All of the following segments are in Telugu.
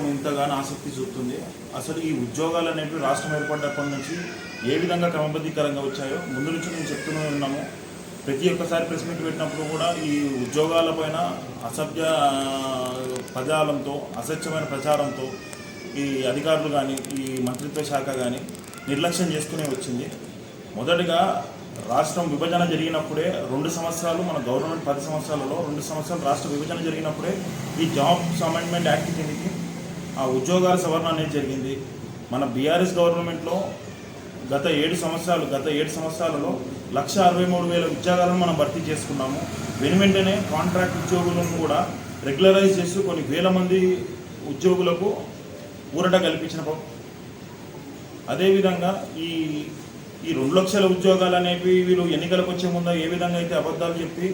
ప్రభుత్వం ఇంతగానో ఆసక్తి చూపుతుంది. అసలు ఈ ఉద్యోగాలు అనేవి రాష్ట్రం ఏర్పడ్డప్పటి నుంచి ఏ విధంగా క్రమబద్ధీకరంగా వచ్చాయో ముందు నుంచి మేము చెప్తూనే ఉన్నాము. ప్రతి ఒక్కసారి ప్రెస్ మీట్ పెట్టినప్పుడు కూడా ఈ ఉద్యోగాలపైన అసభ్య పదాలంతో అసత్యమైన ప్రచారంతో ఈ అధికారులు కానీ ఈ మంత్రిత్వ శాఖ కానీ నిర్లక్ష్యం చేస్తూనే వచ్చింది. మొదటగా రాష్ట్రం విభజన జరిగినప్పుడే రెండు సంవత్సరాలు మన గవర్నమెంట్ పది సంవత్సరాలలో రెండు సంవత్సరాలు రాష్ట్ర విభజన జరిగినప్పుడే ఈ జాబ్స్ అమెండ్మెంట్ యాక్ట్ కిందకి ఆ ఉద్యోగాల సవరణ అనేది జరిగింది. మన బీఆర్ఎస్ గవర్నమెంట్లో గత ఏడు సంవత్సరాలు గత ఏడు సంవత్సరాలలో లక్ష అరవై మూడు వేల ఉద్యోగాలను మనం భర్తీ చేసుకున్నాము. వెను వెంటనే కాంట్రాక్ట్ ఉద్యోగులను కూడా రెగ్యులరైజ్ చేస్తూ కొన్ని వేల మంది ఉద్యోగులకు ఊరట కల్పించిన అదేవిధంగా ఈ ఈ రెండు లక్షల ఉద్యోగాలు అనేవి వీళ్ళు ఎన్నికలకు వచ్చే ముందు ఏ విధంగా అయితే అబద్ధాలు చెప్పి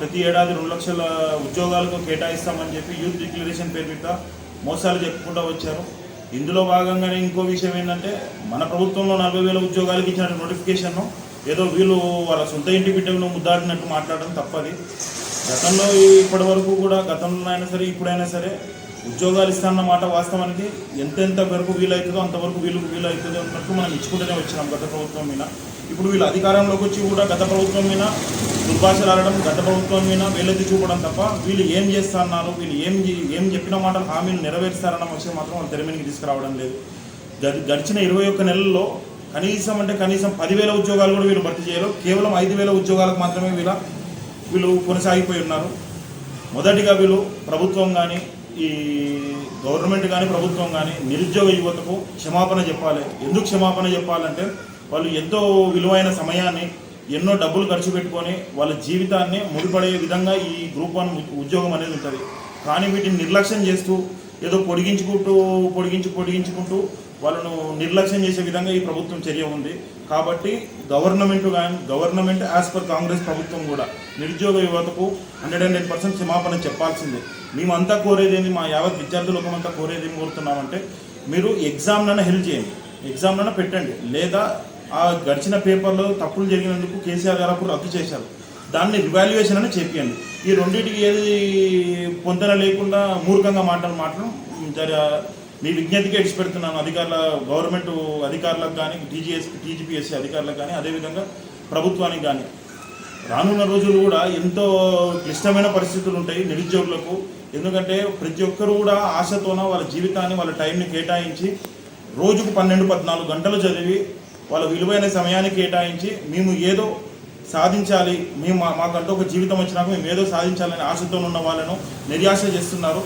ప్రతి ఏడాది రెండు లక్షల ఉద్యోగాలకు కేటాయిస్తామని చెప్పి యూత్ డిక్లరేషన్ పేరు మీద మోసాలు చెప్పుకుంటూ వచ్చారు. ఇందులో భాగంగానే ఇంకో విషయం ఏంటంటే మన ప్రభుత్వంలో నలభై వేల ఉద్యోగాలకు ఇచ్చిన నోటిఫికేషన్ ఏదో వీళ్ళు వాళ్ళ సొంత ఇంటి బిడ్డను ముద్దాడినట్టు మాట్లాడడం తప్పది. గతంలో ఇప్పటి వరకు కూడా గతంలో అయినా సరే ఇప్పుడైనా సరే ఉద్యోగాలు ఇస్తాన్న మాట వాస్తవానికి ఎంతెంత వరకు వీలవుతుందో అంతవరకు వీళ్ళకు వీలవుతుందో అన్నట్టు మనం ఇచ్చుకుంటూనే వచ్చినాం గత ప్రభుత్వం మీద. ఇప్పుడు వీళ్ళు అధికారంలోకి వచ్చి కూడా గత ప్రభుత్వం మీద దుర్భాషలు ఆడడం గత ప్రభుత్వం మీద వేలెత్తి చూపడం తప్ప వీళ్ళు ఏం చేస్తున్నారు వీళ్ళు ఏం ఏం చెప్పిన మాటలు హామీలు నెరవేరుస్తారన్న విషయం మాత్రం వాళ్ళు తెరమీనికి తీసుకురావడం లేదు. గడిచిన ఇరవై ఒక్క నెలల్లో కనీసం అంటే కనీసం పదివేల ఉద్యోగాలు కూడా వీళ్ళు భర్తీ చేయరు కేవలం ఐదు వేల ఉద్యోగాలకు మాత్రమే వీళ్ళ వీళ్ళు కొనసాగిపోయి ఉన్నారు. మొదటిగా వీళ్ళు ప్రభుత్వం కానీ ఈ గవర్నమెంట్ కానీ ప్రభుత్వం కానీ నిరుద్యోగ యువతకు క్షమాపణ చెప్పాలి. ఎందుకు క్షమాపణ చెప్పాలంటే వాళ్ళు ఎంతో విలువైన సమయాన్ని ఎన్నో డబ్బులు ఖర్చు పెట్టుకొని వాళ్ళ జీవితాన్ని ముడిపడే విధంగా ఈ గ్రూప్ వన్ ఉద్యోగం అనేది ఉంటుంది. కానీ వీటిని నిర్లక్ష్యం చేస్తూ ఏదో పొడిగించుకుంటూ పొడిగించి పొడిగించుకుంటూ వాళ్ళను నిర్లక్ష్యం చేసే విధంగా ఈ ప్రభుత్వం చర్య ఉంది. కాబట్టి గవర్నమెంట్ కానీ గవర్నమెంట్ యాజ్ పర్ కాంగ్రెస్ ప్రభుత్వం కూడా నిరుద్యోగ యువతకు హండ్రెడ్ హండ్రెడ్ పర్సెంట్ క్షమాపణ చెప్పాల్సిందే. మేమంతా కోరేది ఏంది? మా యావత్ విద్యార్థి లోకమంతా కోరేది ఏం కోరుతున్నామంటే మీరు ఎగ్జామ్లను హెల్ప్ చేయండి. ఎగ్జామ్లను పెట్టండి. లేదా ఆ గడిచిన పేపర్లో తప్పులు జరిగినందుకు కేసీఆర్ గారు అప్పుడు రద్దు చేశారు. దాన్ని రివాల్యుయేషన్ అని చెప్పండి ఈ రెండింటికి ఏది పొందన లేకుండా మూర్ఖంగా మాటలు మాత్రం జర మీ విజ్ఞతకి ఎడిచి పెడుతున్నాను అధికారుల గవర్నమెంట్ అధికారులకు కానీ టీజీఎస్ టీజీపీఎస్సీ అధికారులకు కానీ అదేవిధంగా ప్రభుత్వానికి కానీ. రానున్న రోజులు కూడా ఎంతో క్లిష్టమైన పరిస్థితులు ఉంటాయి నిరుద్యోగులకు. ఎందుకంటే ప్రతి ఒక్కరు కూడా ఆశతోన వాళ్ళ జీవితాన్ని వాళ్ళ టైంని కేటాయించి రోజుకు పన్నెండు పద్నాలుగు గంటలు చదివి వాళ్ళ విలువైన సమయాన్ని కేటాయించి మేము ఏదో సాధించాలి మేము మా- మాకంటూ ఒక జీవితం వచ్చినాక మేము ఏదో సాధించాలని ఆశతో ఉన్న వాళ్ళను నిర్యాశ చేస్తున్నారు.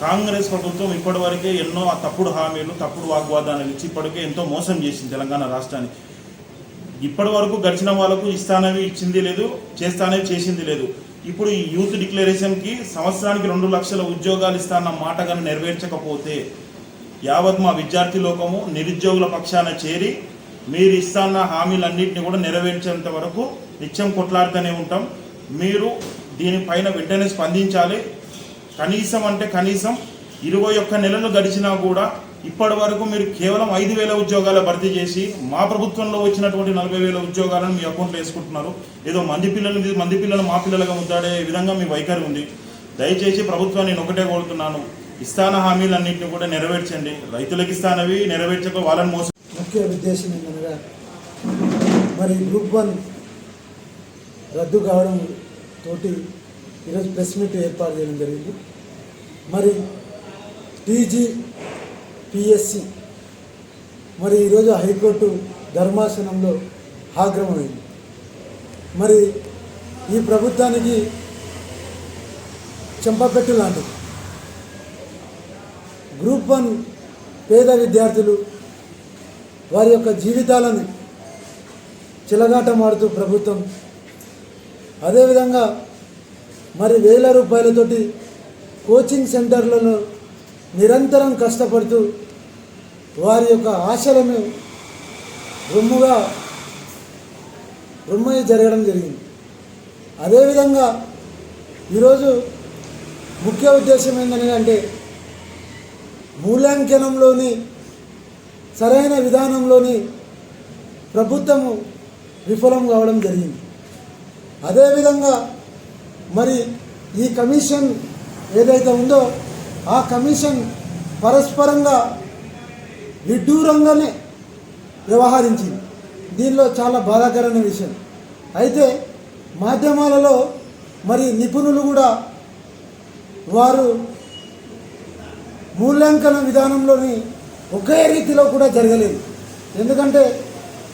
కాంగ్రెస్ ప్రభుత్వం ఇప్పటివరకే ఎన్నో ఆ తప్పుడు హామీలు తప్పుడు వాగ్వాదాలు ఇచ్చి ఇప్పటికే ఎంతో మోసం చేసింది తెలంగాణ రాష్ట్రాన్ని. ఇప్పటి వరకు గడిచిన వాళ్ళకు ఇస్తానవి ఇచ్చింది లేదు చేస్తానవి చేసింది లేదు. ఇప్పుడు ఈ యూత్ డిక్లరేషన్కి సంవత్సరానికి రెండు లక్షల ఉద్యోగాలు ఇస్తాన్న మాట కానీ నెరవేర్చకపోతే యావత్ మా విద్యార్థి లోకము నిరుద్యోగుల పక్షాన చేరి మీరు ఇస్తాన్న హామీలన్నింటినీ కూడా నెరవేర్చేంత వరకు నిత్యం కొట్లాడుతూనే ఉంటాం. మీరు దీనిపైన వెంటనే స్పందించాలి. కనీసం అంటే కనీసం ఇరవై ఒక్క నెలలు గడిచినా కూడా ఇప్పటి వరకు మీరు కేవలం ఐదు వేల ఉద్యోగాలు భర్తీ చేసి మా ప్రభుత్వంలో వచ్చినటువంటి నలభై వేల ఉద్యోగాలను మీ అకౌంట్లో వేసుకుంటున్నారు. ఏదో మంది పిల్లలు మంది పిల్లలు మా పిల్లలుగా ముద్దాడే విధంగా మీ వైఖరి ఉంది. దయచేసి ప్రభుత్వాన్ని నేను ఒకటే కోరుతున్నాను. ఇస్తాన హామీలన్నింటినీ కూడా నెరవేర్చండి. రైతులకు ఇస్తానవి నెరవేర్చక వాళ్ళని మోసం ముఖ్య ఉద్దేశం మరి గ్రూప్ వన్ రద్దు కావడం తోటి ఈరోజు ప్రెస్ మీట్ ఏర్పాటు చేయడం జరిగింది. మరి టీజీ పిఎస్సి మరి ఈరోజు హైకోర్టు ధర్మాసనంలో ఆగ్రహమైంది మరి ఈ ప్రభుత్వానికి చెంపపెట్టు లాంటిది. గ్రూప్ వన్ పేద విద్యార్థులు వారి యొక్క జీవితాలను చిలగాటమాడుతూ ప్రభుత్వం. అదేవిధంగా మరి వేల రూపాయలతోటి కోచింగ్ సెంటర్లలో నిరంతరం కష్టపడుతూ వారి యొక్క ఆశలను రొమ్ముగా రొమ్మయ్య జరగడం జరిగింది. అదేవిధంగా ఈరోజు ముఖ్య ఉద్దేశం ఏంటంటే మూల్యాంకనంలోని సరైన విధానంలోని ప్రభుత్వము విఫలం కావడం జరిగింది. అదేవిధంగా మరి ఈ కమిషన్ ఏదైతే ఉందో ఆ కమిషన్ పరస్పరంగా విడ్డూరంగానే వ్యవహరించింది. దీనిలో చాలా బాధాకరమైన విషయం. అయితే మాధ్యమాలలో మరి నిపుణులు కూడా వారు మూల్యాంకన విధానంలోని ఒకే రీతిలో కూడా జరగలేదు. ఎందుకంటే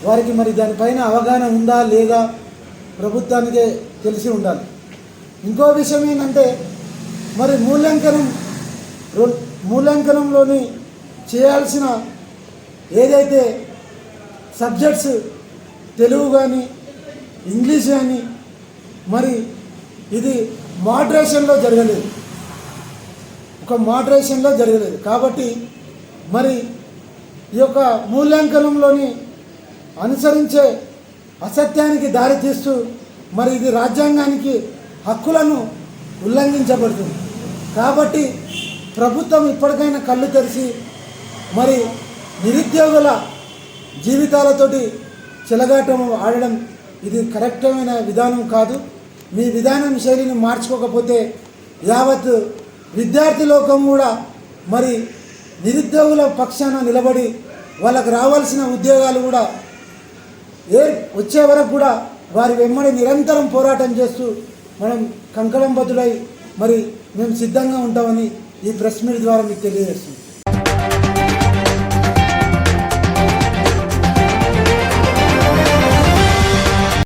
వారికి మరి దానిపైన అవగాహన ఉందా లేదా ప్రభుత్వానికే తెలిసి ఉండాలి. ఇంకో విషయం ఏంటంటే మరి మూల్యాంకనం రొ- మూల్యాంకనంలోని చేయాల్సిన ఏదైతే సబ్జెక్ట్స్ తెలుగు కానీ ఇంగ్లీష్ కానీ మరి ఇది మోడరేషన్లో జరగలేదు. ఒక మోడరేషన్లో జరగలేదు. కాబట్టి మరి ఈ యొక్క మూల్యాంకనంలోని అనుసరించే అసత్యానికి దారితీస్తూ మరి ఇది రాజ్యాంగానికి హక్కులను ఉల్లంఘించబడుతుంది. కాబట్టి ప్రభుత్వం ఇప్పటికైనా కళ్ళు తెరిచి మరి నిరుద్యోగుల జీవితాలతోటి చెలగాటం ఆడడం ఇది కరెక్టమైన విధానం కాదు. మీ విధానం శైలిని మార్చుకోకపోతే యావత్ విద్యార్థి లోకం కూడా మరి నిరుద్యోగుల పక్షాన నిలబడి వాళ్ళకు రావాల్సిన ఉద్యోగాలు కూడా ఏ వచ్చే వరకు కూడా వారి వెమ్మడి నిరంతరం పోరాటం చేస్తూ మనం కంకణం మరి మేము సిద్ధంగా ఉంటామని ఈ ప్రెస్ మీట్ ద్వారా మీకు తెలియజేస్తుంది